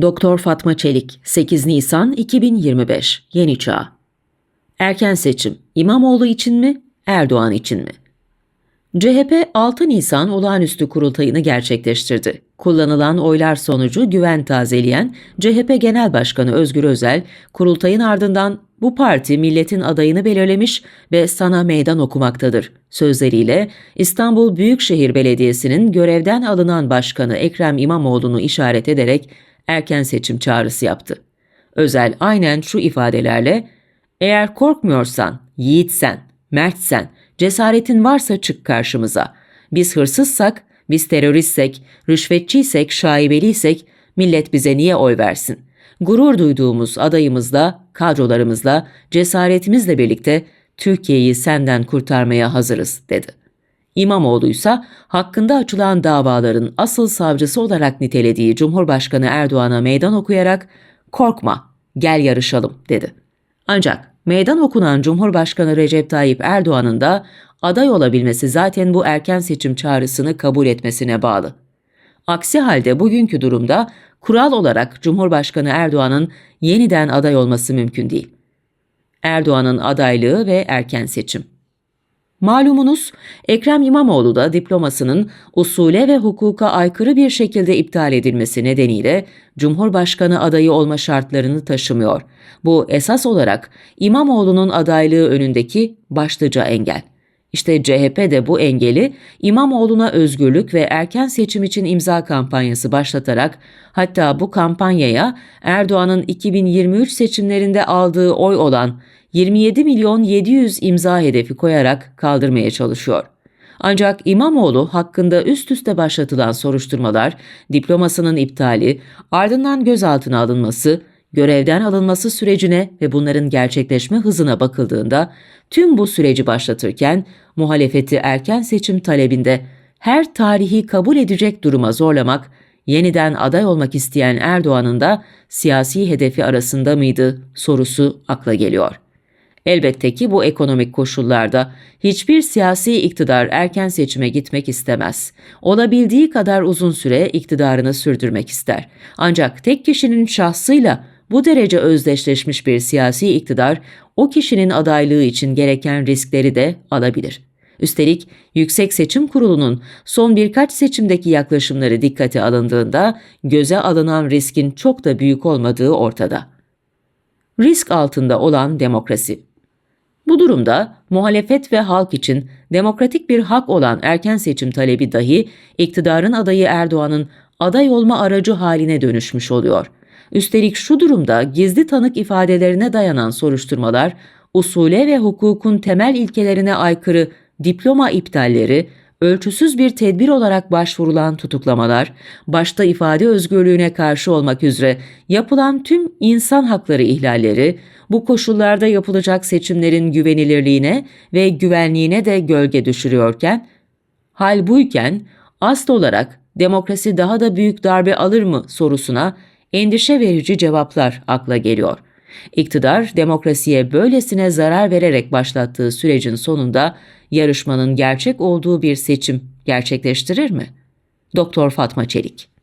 Doktor Fatma Çelik, 8 Nisan 2025, Yeni Çağ. Erken seçim, İmamoğlu için mi, Erdoğan için mi? CHP 6 Nisan olağanüstü kurultayını gerçekleştirdi. Kullanılan oylar sonucu güven tazeleyen CHP Genel Başkanı Özgür Özel, kurultayın ardından bu parti milletin adayını belirlemiş ve sana meydan okumaktadır. Sözleriyle İstanbul Büyükşehir Belediyesi'nin görevden alınan başkanı Ekrem İmamoğlu'nu işaret ederek erken seçim çağrısı yaptı. Özel aynen şu ifadelerle eğer korkmuyorsan, yiğitsen, mertsen, cesaretin varsa çık karşımıza. Biz hırsızsak, biz teröristsek, rüşvetçiysek, şaibeliysek millet bize niye oy versin? Gurur duyduğumuz adayımızla, kadrolarımızla, cesaretimizle birlikte Türkiye'yi senden kurtarmaya hazırız dedi. İmamoğlu ise hakkında açılan davaların asıl savcısı olarak nitelediği Cumhurbaşkanı Erdoğan'a meydan okuyarak "Korkma, gel yarışalım." dedi. Ancak meydan okunan Cumhurbaşkanı Recep Tayyip Erdoğan'ın da aday olabilmesi zaten bu erken seçim çağrısını kabul etmesine bağlı. Aksi halde bugünkü durumda kural olarak Cumhurbaşkanı Erdoğan'ın yeniden aday olması mümkün değil. Erdoğan'ın adaylığı ve erken seçim. Malumunuz Ekrem İmamoğlu da diplomasının usule ve hukuka aykırı bir şekilde iptal edilmesi nedeniyle Cumhurbaşkanı adayı olma şartlarını taşımıyor. Bu esas olarak İmamoğlu'nun adaylığı önündeki başlıca engel. İşte CHP de bu engeli İmamoğlu'na özgürlük ve erken seçim için imza kampanyası başlatarak hatta bu kampanyaya Erdoğan'ın 2023 seçimlerinde aldığı oy olan 27 milyon 700 imza hedefi koyarak kaldırmaya çalışıyor. Ancak İmamoğlu hakkında üst üste başlatılan soruşturmalar, diplomasının iptali, ardından gözaltına alınması, görevden alınması sürecine ve bunların gerçekleşme hızına bakıldığında tüm bu süreci başlatırken muhalefeti erken seçim talebinde her tarihi kabul edecek duruma zorlamak, yeniden aday olmak isteyen Erdoğan'ın da siyasi hedefi arasında mıydı sorusu akla geliyor. Elbette ki bu ekonomik koşullarda hiçbir siyasi iktidar erken seçime gitmek istemez. Olabildiği kadar uzun süre iktidarını sürdürmek ister. Ancak tek kişinin şahsıyla bu derece özdeşleşmiş bir siyasi iktidar o kişinin adaylığı için gereken riskleri de alabilir. Üstelik Yüksek Seçim Kurulu'nun son birkaç seçimdeki yaklaşımları dikkate alındığında göze alınan riskin çok da büyük olmadığı ortada. Risk altında olan demokrasi bu durumda muhalefet ve halk için demokratik bir hak olan erken seçim talebi dahi iktidarın adayı Erdoğan'ın aday olma aracı haline dönüşmüş oluyor. Üstelik şu durumda gizli tanık ifadelerine dayanan soruşturmalar, usule ve hukukun temel ilkelerine aykırı diploma iptalleri, ölçüsüz bir tedbir olarak başvurulan tutuklamalar, başta ifade özgürlüğüne karşı olmak üzere yapılan tüm insan hakları ihlalleri, bu koşullarda yapılacak seçimlerin güvenilirliğine ve güvenliğine de gölge düşürüyorken, hal buyken asıl olarak demokrasi daha da büyük darbe alır mı sorusuna endişe verici cevaplar akla geliyor. İktidar demokrasiye böylesine zarar vererek başlattığı sürecin sonunda yarışmanın gerçek olduğu bir seçim gerçekleştirir mi? Doktor Fatma Çelik